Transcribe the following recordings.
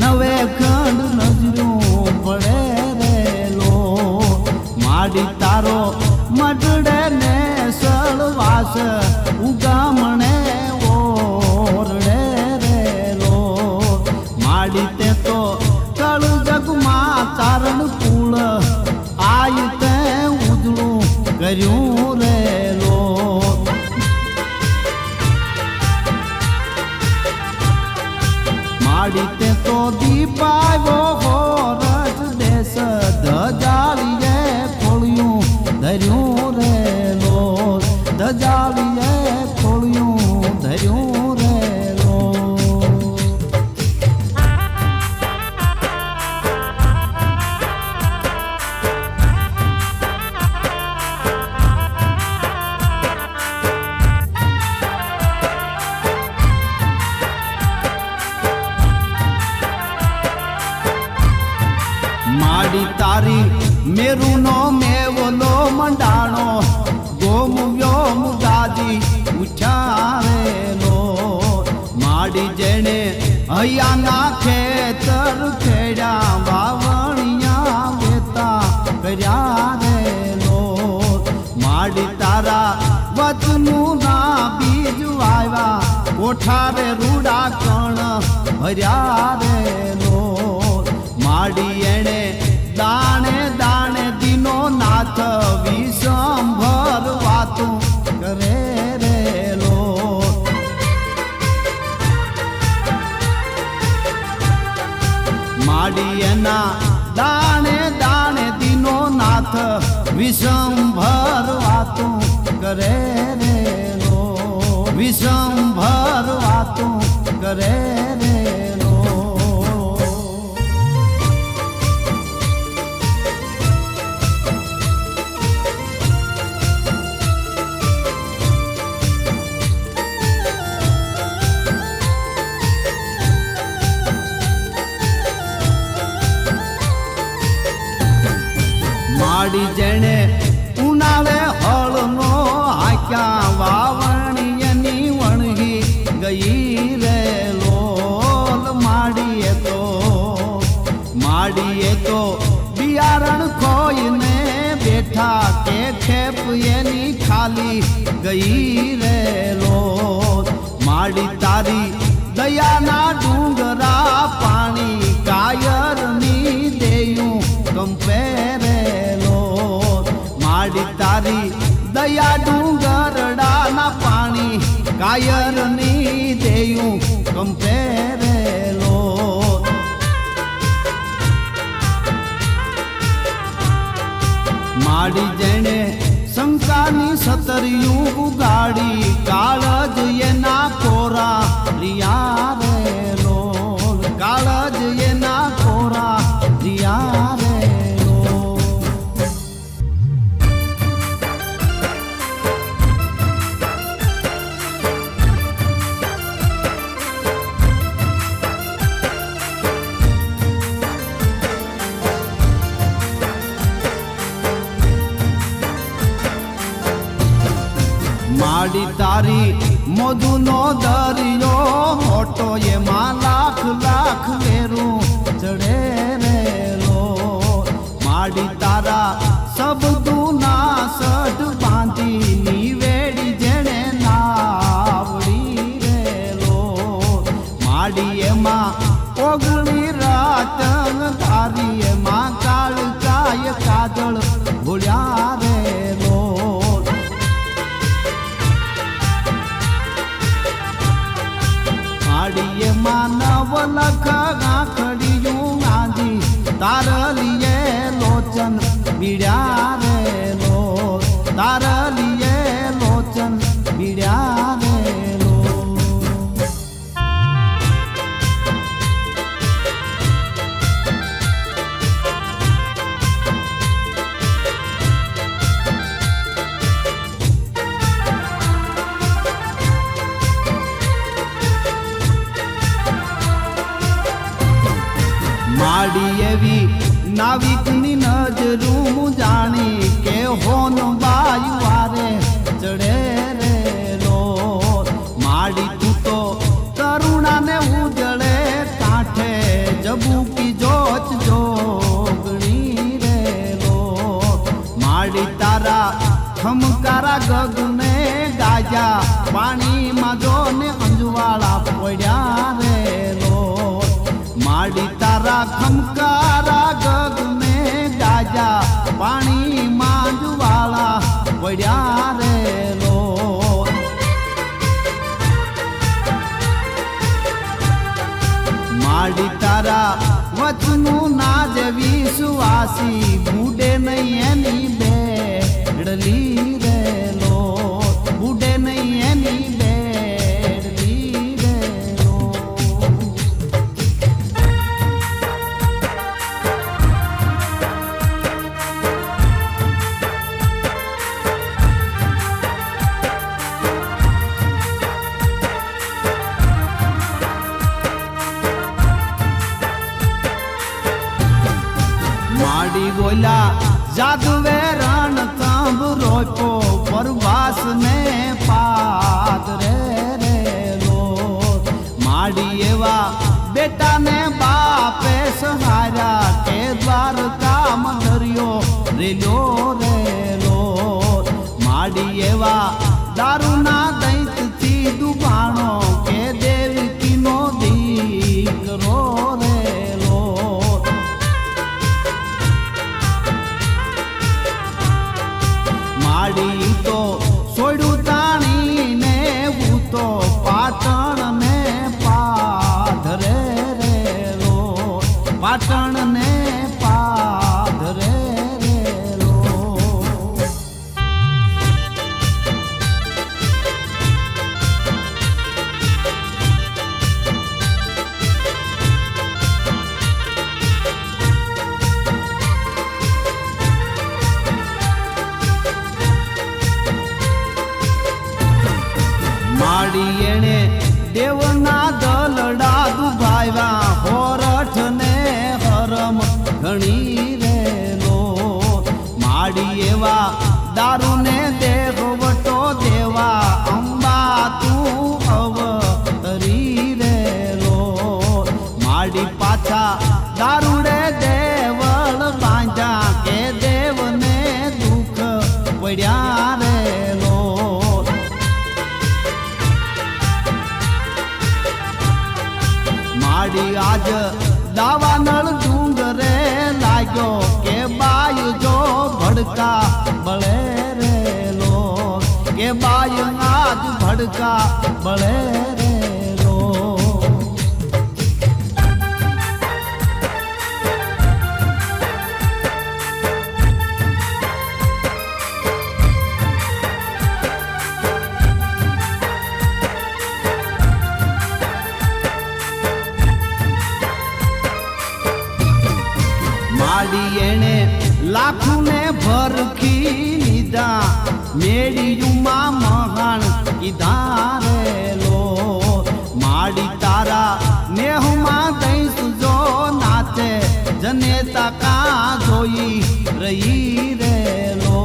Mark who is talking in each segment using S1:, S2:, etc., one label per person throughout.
S1: નવે ખંડ નજરો પડે રેલો. માડી તારો મટડે ને સળવાસ jali મોઠા રે રૂડા કણ હર્યા રે রে એની ખાલી ગઈ રે લો માડી તારી દયાના ડુંગરા પાણી કાયરની દેયું કંપે રે લો માડી તારી દયા ડુંગરડાના પાણી કાયર સતરિયું ઉગાડી કાળ પાણીમાં જો ને અંજવાળા પડ્યા રે રો માડી તારા ખમકારા ગગને ગાજા પાણીમાં અંજવાળા પડ્યા રે રો માડી તારા વચનું ના જેવી સુવાસી આજ દાવાનળ ડુંગરે લાગ્યો કે બાય જો ભડકા બળે રેલો કે બાય આજ ભડકા બળે લાખું ને ભરખી લીધા, મેળિયુમાં મહાણ ઈધારેલો માડી તારા નેહમાં દઈશ જો નાથે જનેતા કા જોઈ રહી રેલો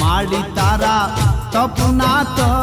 S1: માડી તારા તપના તપ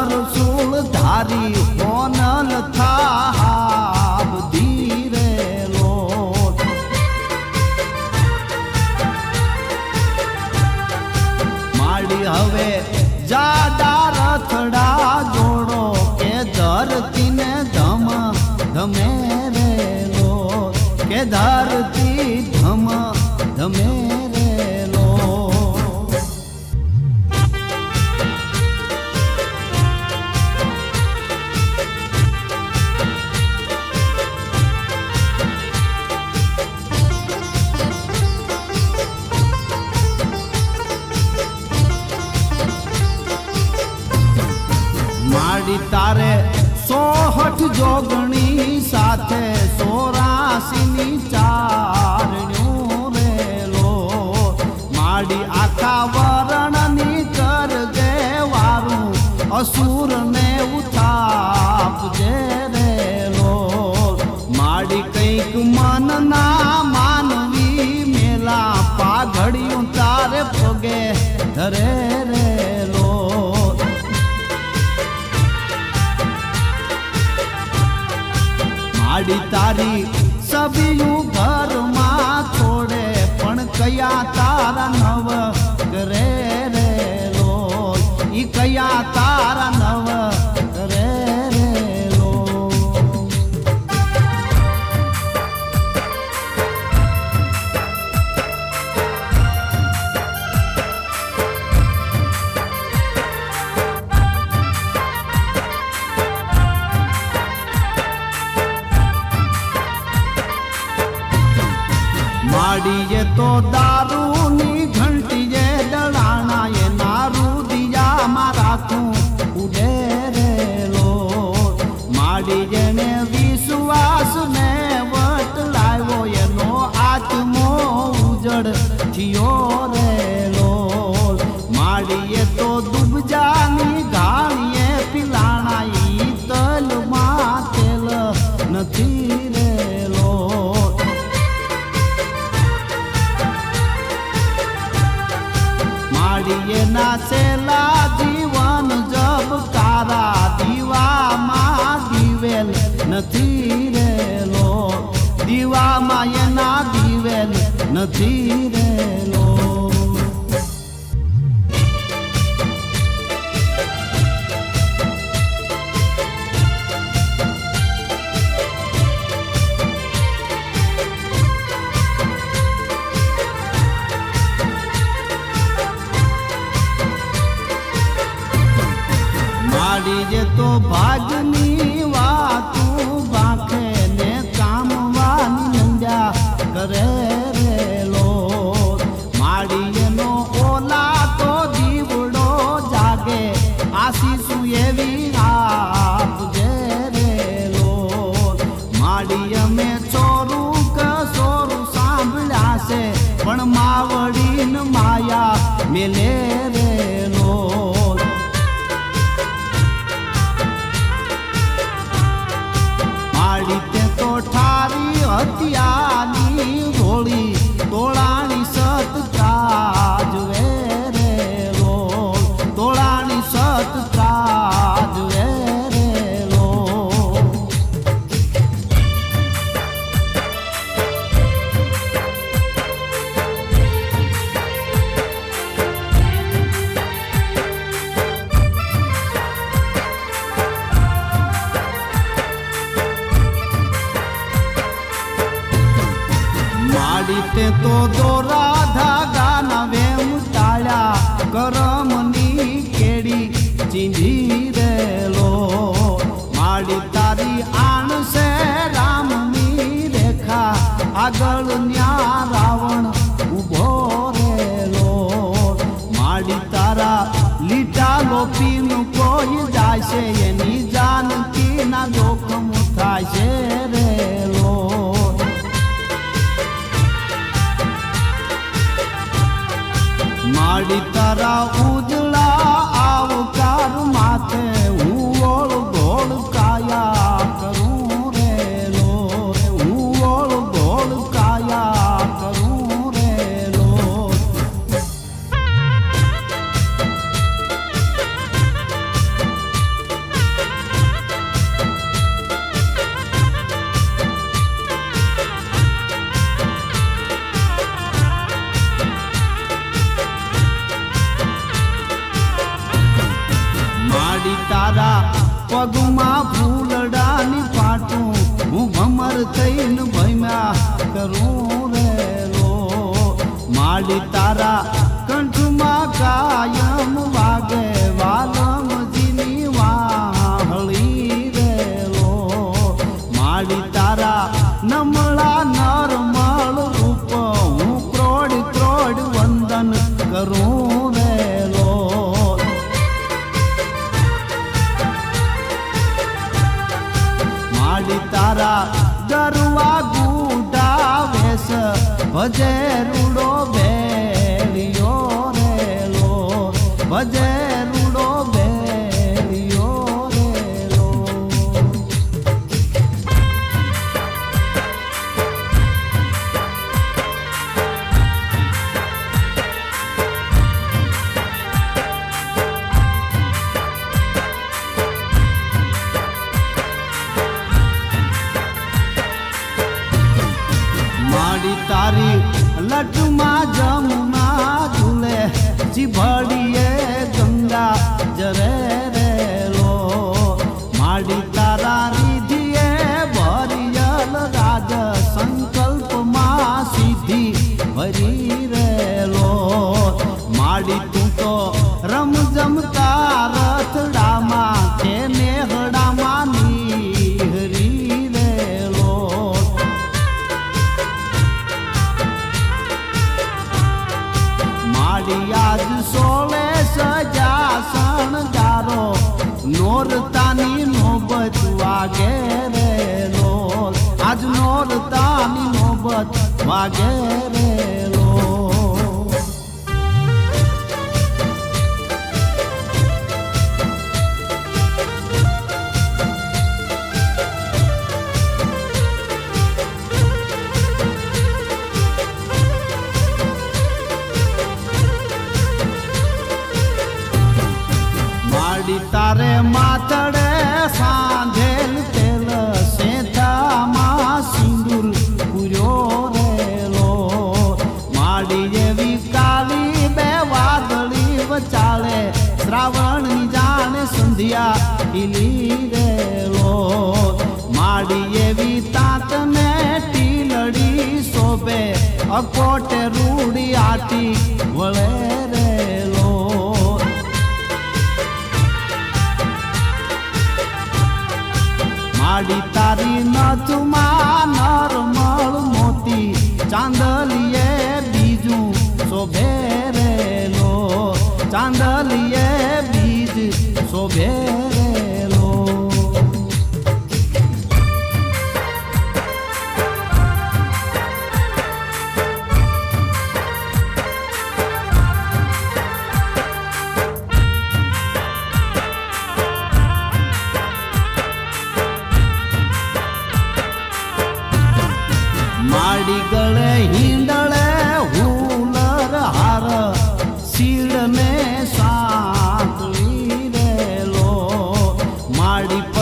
S1: nothing માડી જતો તો માડી તારા તારે માથે ચાંદલીએ બીજું શોભે રેલો ચાંદલીએ બીજ શોભે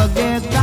S1: માડી